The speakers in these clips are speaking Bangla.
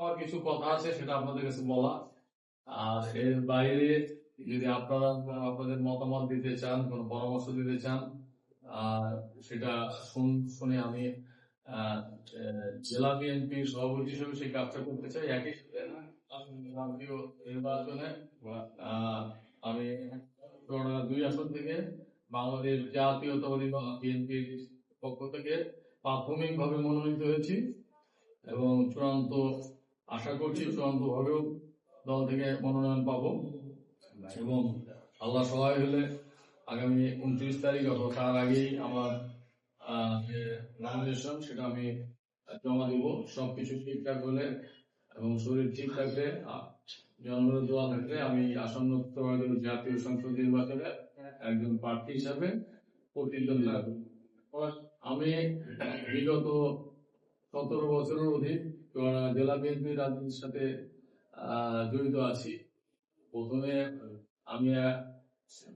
আমার কিছু কথা আছে সেটা আপনাদের কাছে বলা। আর এর বাইরে যদি আপনারা আপনাদের মতামত দিতে চান, কোনো পরামর্শ দিতে চান সেটা শুন- আমি জেলা বিএনপির সভাপতি হিসেবে সেই কাজটা করতে চাই। একই জাতীয় নির্বাচনে আমি দুই আসন থেকে বাংলাদেশ জাতীয়তাবাদী বিএনপির পক্ষ থেকে প্রাথমিকভাবে মনোনীত হয়েছি এবং চূড়ান্ত আশা করছি চূড়ান্ত ভাবেও দল থেকে মনোনয়ন পাবো এবং আল্লাহ সহায় হলে আগামী উনত্রিশ তারিখ অথবা তার আগেই আমার যে নমিনেশন সেটা আমি জমা দিব সবকিছু ঠিকঠাক হলে এবং শরীর ঠিক থাকলে জন্মের দোয়া থাকলে আমি আসন্ন জাতীয় সংসদ নির্বাচনে একজন প্রার্থী হিসাবে প্রতিদ্বন্দ্বিতা করব। আমি বিগত সতেরো বছরের অধিক জেলা বিএনপির রাজনীতির সাথে জড়িত আছি। প্রথমে আমি আহ,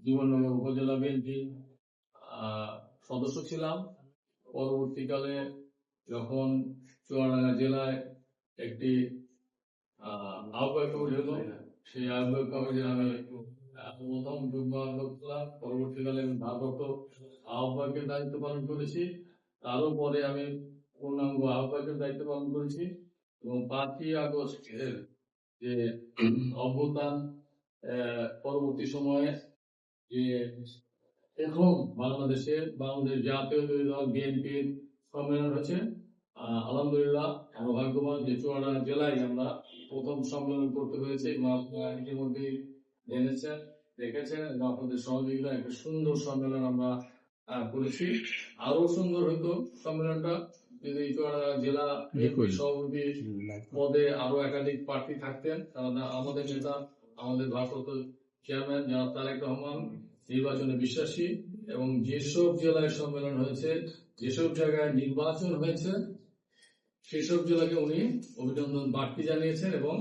জীবননগর উপজেলা বিএনপি সদস্য ছিলাম। পরবর্তীকালে যখন চুয়াডাঙ্গা জেলায় একটি আহ, আহ্বায়ক কমিটি হলো সেই আহ্বায়ক কমিটির আমি প্রথম যুগ্ম আহ্বায়ক পরবর্তীকালে আমি ভারপ্রাপ্ত আহ্বায়কের দায়িত্ব পালন করেছি। তারও পরে আমি পূর্ণাঙ্গ আহ্বায়কের দায়িত্ব পালন করেছি। এবং পাঁচই আগস্টের যে আহ, পরবর্তী সময়ে যে এখন বাংলাদেশে বাংলাদেশ জাতীয় দল বিএনপির সম্মেলন হয়েছে আলহামদুলিল্লাহ আমরা ভাগ্যবান যে চুয়াডাঙ্গা জেলায় আমরা প্রথম সম্মেলন করতে পেরেছি ইতিমধ্যে জেনেছেন দেখেছেন আপনাদের সহযোগিতা একটা সুন্দর সম্মেলন আমরা করেছি। আরও সুন্দর হইতো সম্মেলনটা। জেলা সভাপতি পদে আরও একাধিক প্রার্থী থাকতেন। কারণ আমাদের নেতা আমাদের ভারপ্রাপ্ত চেয়ারম্যান জনাব তারেক রহমান নির্বাচনে বিশ্বাসী এবং যেসব জেলায় সম্মেলন হয়েছে যেসব জায়গায় নির্বাচন হয়েছে সেসব জেলাকে উনি অভিনন্দন বাড়তি জানিয়েছেন এবং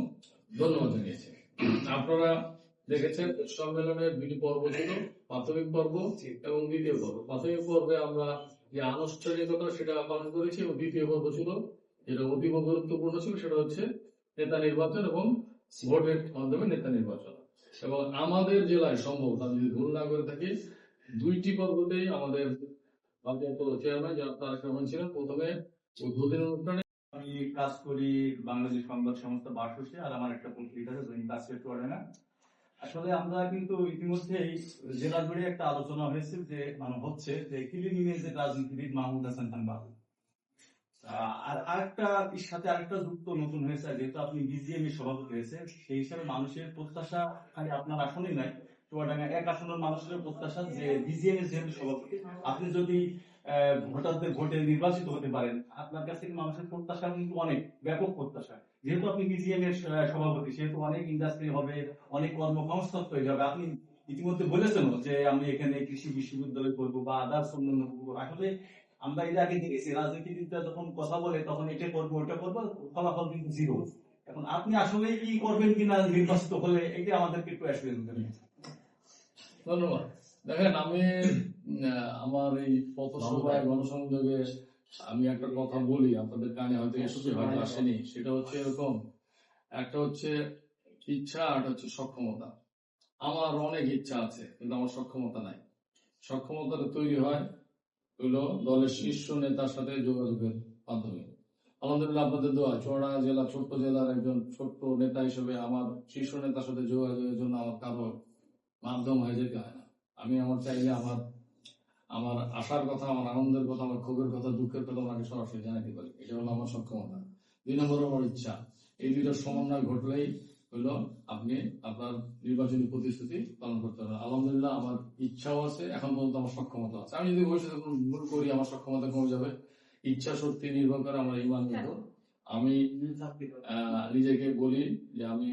ধন্যবাদ জানিয়েছেন। আপনারা দেখেছেন সম্মেলনের দুটি পর্ব ছিল প্রাথমিক পর্ব এবং দ্বিতীয় পর্ব। প্রাথমিক পর্বে আমরা যে আনুষ্ঠানিকতা সেটা পালন করেছি এবং দ্বিতীয় পর্ব ছিল, যেটা অতীব গুরুত্বপূর্ণ ছিল, সেটা হচ্ছে নেতা নির্বাচন এবং ভোটের মাধ্যমে নেতা নির্বাচন। এবং আমাদের জেলায় সম্ভবত, আমি যদি ভুল না করে থাকি, দুইটি পর্বতেই আমাদের চেয়ারম্যান ছিলেন। প্রথমে উদ্বোধনী অনুষ্ঠানে আমি কাজ করি বাংলাদেশ সংবাদ সংস্থা বার্ষসে আর আমার একটা পত্রিকা আছে দৈনিক কাজকে চলে আসলে আমরা কিন্তু ইতিমধ্যেই জেলা জুড়ে একটা আলোচনা হয়েছে যে মানে হচ্ছে যে ক্লিন ইমেজের রাজনীতিবিদ মাহমুদ হাসান খান বাবু আর আরেকটা সাথে আরেকটা যুক্ত নতুন হয়েছে, যেহেতু আপনি বিজিএম এর সভাপতি হয়েছে সেই হিসাবে মানুষের প্রত্যাশা খালি আপনার আসনেই নাই চুয়াডাঙ্গা এক আসনের মানুষের প্রত্যাশা যে বিজিএম এর যেহেতু সভাপতি, আপনি যদি ভোটারদের ভোটে নির্বাচিত হতে পারেন। আপনার কাছ থেকে মানুষের প্রত্যাশা কিন্তু অনেক, ব্যাপক প্রত্যাশা। যেহেতু আপনি বিজিএম এর সভাপতি, সেহেতু অনেক ইন্ডাস্ট্রি হবে, অনেক কর্মসংস্থান তৈরি হবে। আপনি ইতিমধ্যে বলেছেন যে আমি এখানে কৃষি বিশ্ববিদ্যালয় করব বা আদার্স অন্যান্য আসলে আমরা এর আগে দেখেছি, রাজনীতিবিদরা যখন কথা বলে তখন এটা করব, ওটা করব, ফলাফল কিন্তু জিরো এখন আপনি আসলে কি করবেন কিনা নির্বাচিত হলে এটা আমাদেরকে একটু অ্যাসুরেন্স ধন্যবাদ। দেখেন আমি আমার এই পথসভায় গণসংযোগে আমি একটা কথা বলি আপনাদের কানে হয়তো এসেছে হয়তো আসেনি। সেটা হচ্ছে এরকম একটা হচ্ছে ইচ্ছা আর হচ্ছে সক্ষমতা। আমার অনেক ইচ্ছা আছে কিন্তু আমার সক্ষমতা নাই। সক্ষমতাটা তৈরি হয় হলো দলের শীর্ষ নেতার সাথে যোগাযোগের মাধ্যমে। আলহামদুলিল্লাহ আপনাদের দোয়া চুয়াডাঙ্গা জেলা ছোট্ট জেলার একজন ছোট্ট নেতা হিসেবে আমার শীর্ষ নেতার সাথে যোগাযোগের জন্য আমার কারও মাধ্যম হয়ে যেতে হয় না। আমি আমার চাইলে আমার আমার আশার কথা আমার আনন্দের কথা আমার ক্ষোভের কথা দুঃখের কথা ওনাকে সরাসরি জানাতে পারি। এটা হলো আমার সক্ষমতা। দুই নম্বর আমার ইচ্ছা। এই দুইটার সমন্বয় ঘটলেই হলো আপনি আপনার নির্বাচনী প্রতিশ্রুতি পালন করতে পারবেন। আলহামদুলিল্লাহ আমার ইচ্ছাও আছে এখন পর্যন্ত আমার সক্ষমতা আছে। আমি যদি ভবিষ্যতে কোনো ভুল করি আমার সক্ষমতা কমে যাবে। ইচ্ছা শক্তি নির্ভর করে আমার ইমান নির্ভর আমি নিজেকে বলি যে আমি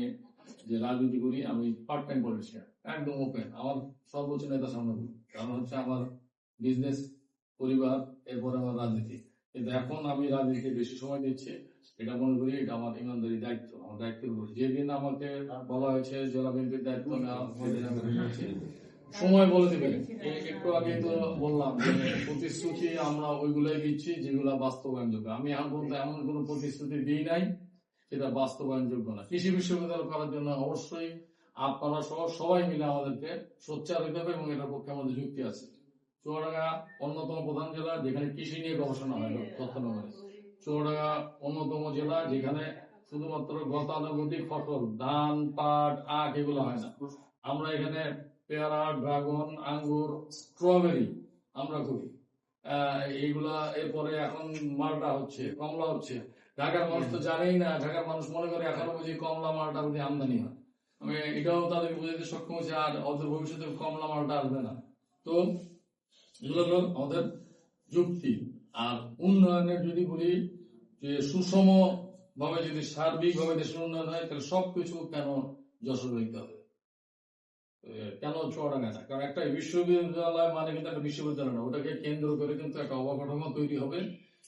যে রাজনীতি করি, আমি পার্ট টাইম পলিটিশিয়ান একদম ওপেন আমার সর্বোচ্চ নেতা সামনে কারণ হচ্ছে আমার বিজনেস পরিবার, এরপরে আমার রাজনীতি। কিন্তু এখন আমি রাজনীতিতে বেশি সময় দিচ্ছি। এটা মনে করি এটা আমার ইমানদারি দায়িত্ব। আমার দায়িত্বের উপর যেদিন আমাকে বলা হয়েছে জেলা বিএনপির দায়িত্ব নেওয়া। সময় বলে দেবেন। একটু আগে তো বললাম প্রতিশ্রুতি আমরা ওইগুলাই দিচ্ছি যেগুলা বাস্তবায়নযোগ্য। আমি এখন পর্যন্ত এমন কোনো প্রতিশ্রুতি দিই নাই। সেটা বাস্তবায়নযোগ্য না। কৃষি বিশ্ববিদ্যালয় করার জন্য অবশ্যই আপনারা সহ সবাই মিলে আমাদেরকে সোচ্চার হতে হবে এবং এটার পক্ষে আমাদের যুক্তি আছে। চুয়াডাঙ্গা অন্যতম প্রধান জেলা যেখানে কৃষি নিয়ে গবেষণা হয় তথ্যনগরে চুয়াডাঙ্গা অন্যতম জেলা যেখানে শুধুমাত্র গতানুগতিক ফসল ধান পাট আখ এগুলো হয় না। আমরা এখানে পেয়ারা ড্রাগন আঙ্গুর স্ট্রবেরি আমরা করি। আহ, এইগুলা এরপরে এখন মালটা হচ্ছে কমলা হচ্ছে। ঢাকার মানুষ তো জানেই না ঢাকার মানুষ মনে করে এখনও বুঝি কমলা মালটা বুঝি আমদানি হয়। আমি এটাও তাদেরকে বুঝাতে সক্ষম হয়েছে আর অদূর ভবিষ্যতে কমলা মালটা আসবে না। তো এগুলো হলো আমাদের যুক্তি। আর উন্নয়নের যদি বলি যে সুষম ভাবে যদি সার্বিক ভাবে দেশের উন্নয়ন হয় তাহলে সবকিছু কেন যশোর হইতে হবে? কেন চুয়াডাঙ্গা না? কারণ একটা বিশ্ববিদ্যালয় মানে কিন্তু একটা বিশ্ববিদ্যালয় না ওটাকে কেন্দ্র করে কিন্তু একটা অবকাঠামো তৈরি হবে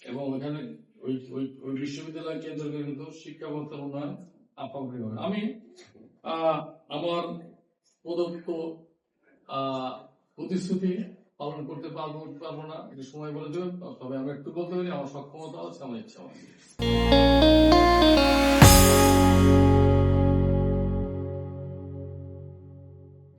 এবং ওখানে ওই ওই ওই বিশ্ববিদ্যালয় কেন্দ্র কিন্তু শিক্ষা ব্যবস্থার উন্নয়ন আপামরি হবে আমি আমার প্রদত্ত প্রতিশ্রুতি পালন করতে পারব পারব না, একটু সময় বলে দেবেন, তবে আমি একটু বলতে পারি, আমার সক্ষমতা আছে, আমার ইচ্ছা আছে।